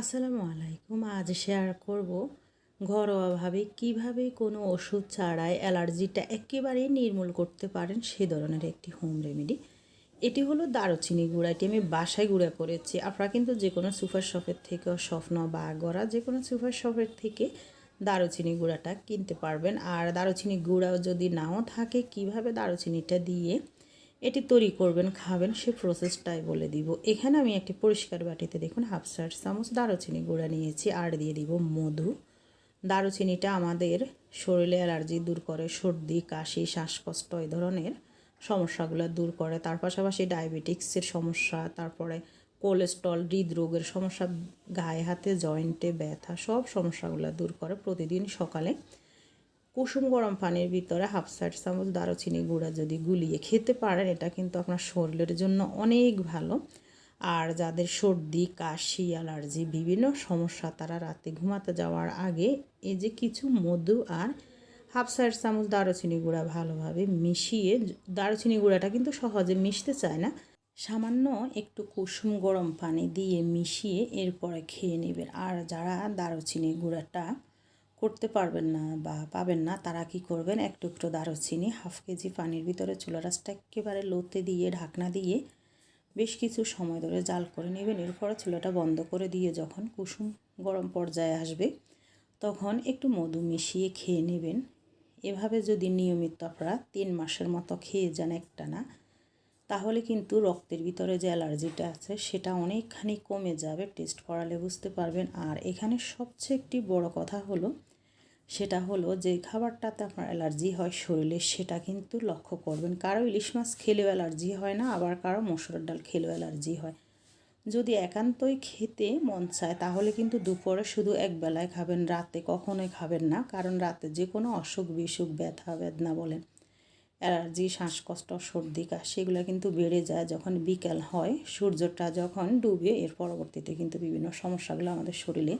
আসসালামু আলাইকুম। আজ শেয়ার করব ঘরোয়াভাবে কীভাবে কোনো ওষুধ ছাড়াই অ্যালার্জিটা একেবারেই নির্মূল করতে পারেন সে ধরনের একটি হোম রেমেডি এটি হলো দারুচিনি গুঁড়া। এটি আমি বাসায় গুঁড়া করেছি। আপনারা কিন্তু যে কোনো সুপার শপের থেকে, স্বপ্ন বা গড়া যে কোনো সুপার শপের থেকে দারুচিনি গুঁড়াটা কিনতে পারবেন। আর দারুচিনি গুঁড়াও যদি নাও থাকে, কীভাবে দারুচিনিটা দিয়ে এটি তৈরি করবেন, খাবেন, সে প্রসেসটাই বলে দিব। এখানে আমি একটি পরিষ্কার বাটিতে দেখুন হাফ চার চামচ দারুচিনি গুঁড়া নিয়েছি, আর দিয়ে দিব মধু। দারুচিনিটা আমাদের শরীরে অ্যালার্জি দূর করে, সর্দি, কাশি, শ্বাসকষ্ট এই ধরনের সমস্যাগুলো দূর করে। তার পাশাপাশি ডায়াবেটিক্সের সমস্যা, তারপরে কোলেস্ট্রল, হৃদরোগের সমস্যা, গায়ে হাতে জয়েন্টে ব্যথা, সব সমস্যাগুলো দূর করে প্রতিদিন সকালে। কুসুম গরম পানির ভিতরে হাফ সাইড চামচ দারুচিনি গুঁড়া যদি গুলিয়ে খেতে পারেন, এটা কিন্তু আপনার শরীরের জন্য অনেক ভালো। আর যাদের সর্দি, কাশি, অ্যালার্জি বিভিন্ন সমস্যা, তারা রাতে ঘুমাতে যাওয়ার আগে এই যে কিছু মধু আর হাফ সাইড চামচ দারুচিনি গুঁড়া ভালোভাবে মিশিয়ে, দারুচিনি গুঁড়াটা কিন্তু সহজে মিশতে চায় না, সামান্য একটু কুসুম গরম পানি দিয়ে মিশিয়ে এরপরে খেয়ে নেবেন। আর যারা দারুচিনি গুঁড়াটা করতে পারবেন না বা পাবেন না, তারা কি করবেন? এক টুকরো দারুচিনি, হাফ কেজি পানির ভিতরে চুলা রাসটা একেবারে লোতে দিয়ে, ঢাকনা দিয়ে বেশ কিছু সময় ধরে জাল করে নেবেন। এরপরে চুলাটা বন্ধ করে দিয়ে যখন কুসুম গরম পর্যায়ে আসবে, তখন একটু মধু মিশিয়ে খেয়ে নেবেন। এভাবে যদি নিয়মিত আপনারা তিন মাসের মতো খেয়ে যান একটা না তাহলে কিন্তু রক্তের ভিতরে যে অ্যালার্জিটা আছে, সেটা অনেকখানি কমে যাবে। টেস্ট করালে বুঝতে পারবেন। আর এখানে সবচেয়ে একটি বড় কথা হলো, সেটা হলো যে খাবারটাতে আপনার অ্যালার্জি হয় শরীরে, সেটা কিন্তু লক্ষ্য করবেন। কারও ইলিশ মাছ খেলেও অ্যালার্জি হয় না, আবার কারও মসুরের ডাল খেলেও অ্যালার্জি হয়। যদি একান্তই খেতে মন চায়, তাহলে কিন্তু দুপুরে শুধু এক বেলায় খাবেন, রাতে কখনোই খাবেন না। কারণ রাতে যে কোনো অসুখ বিসুখ ব্যথা, বেদনা বলেন অ্যালার্জি শ্বাসকষ্ট, সর্দি, কাশি এগুলো কিন্তু বেড়ে যায় যখন বিকেল হয়। সূর্যটা যখন ডুবে এর পরবর্তীতে কিন্তু বিভিন্ন সমস্যাগুলো আমাদের শরীরে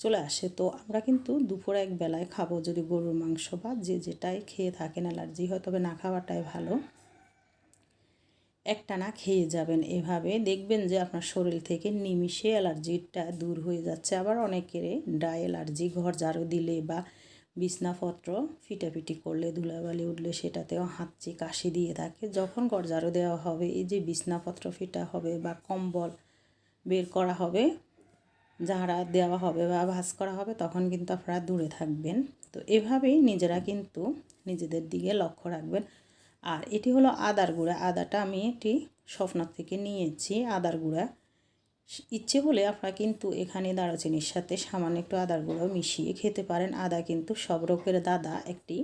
চলে আসে। তো আমরা কিন্তু দুপুরে এক বেলায় খাব যদি গরুর মাংস বা যে যেটাই খেয়ে থাকেন অ্যালার্জি হয়, তবে না খাওয়াটাই ভালো। একটা না খেয়ে যাবেন এভাবে। দেখবেন যে আপনার শরীর থেকে নিমিষে অ্যালার্জিটা দূর হয়ে যাচ্ছে। আবার অনেকের ডাই অ্যালার্জি, ঘর ঝাড়ু দিলে বা বিছনাপত্র, ফিটাফিটি করলে, ধুলাবালি উঠলে সেটাতেও হাঁচি কাশি দিয়ে থাকে। যখন গরজারো দেওয়া হবে, এই যে বিছনাপত্র ফিটা হবে বা কম্বল বের করা হবে, যারা দেওয়া হবে বা ভাস করা হবে, তখন কিন্তু আপনারা দূরে থাকবেন। তো এভাবেই নিজেরা কিন্তু নিজেদের দিকে লক্ষ্য রাখবেন। আর এটি হলো আদার গুঁড়া। আদাটা আমি এটি স্বপ্ন থেকে নিয়েছি, আদার গুঁড়া। ইচ্ছে হলে আপনারা কিন্তু এখানে দারুচিনির সাথে সামান্য একটু আদার গুঁড়ো মিশিয়ে খেতে পারেন। আদা কিন্তু সব রোগের দাদা একটি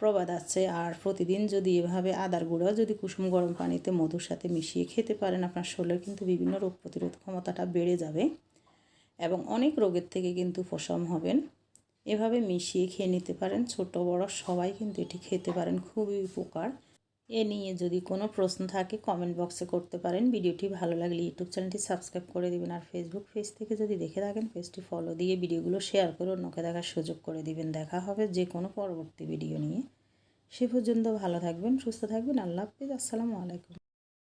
প্রবাদ আছে। আর প্রতিদিন যদি এভাবে আদার গুঁড়ো যদি কুসুম গরম পানিতে মধুর সাথে মিশিয়ে খেতে পারেন, আপনার শরীরে কিন্তু বিভিন্ন রোগ প্রতিরোধ ক্ষমতাটা বেড়ে যাবে এবং অনেক রোগের থেকে কিন্তু উপশম হবেন। এভাবে মিশিয়ে খেয়ে নিতে পারেন। ছোট বড় সবাই কিন্তু এটি খেতে পারেন। খুবই উপকার। এ নিয়ে যদি কোনো প্রশ্ন থাকে কমেন্ট বক্সে করতে পারেন। ভিডিওটি ভালো লাগলে ইউটিউব চ্যানেলটি সাবস্ক্রাইব করে দেবেন। আর ফেসবুক পেজ থেকে যদি দেখে থাকেন পেজটি ফলো দিয়ে ভিডিওগুলো শেয়ার করে অন্যকে দেখার সুযোগ করে দিবেন। দেখা হবে যে কোনো পরবর্তী ভিডিও নিয়ে। সে পর্যন্ত ভালো থাকবেন, সুস্থ থাকবেন। আল্লাহ হাফিজ। আসসালামু আলাইকুম।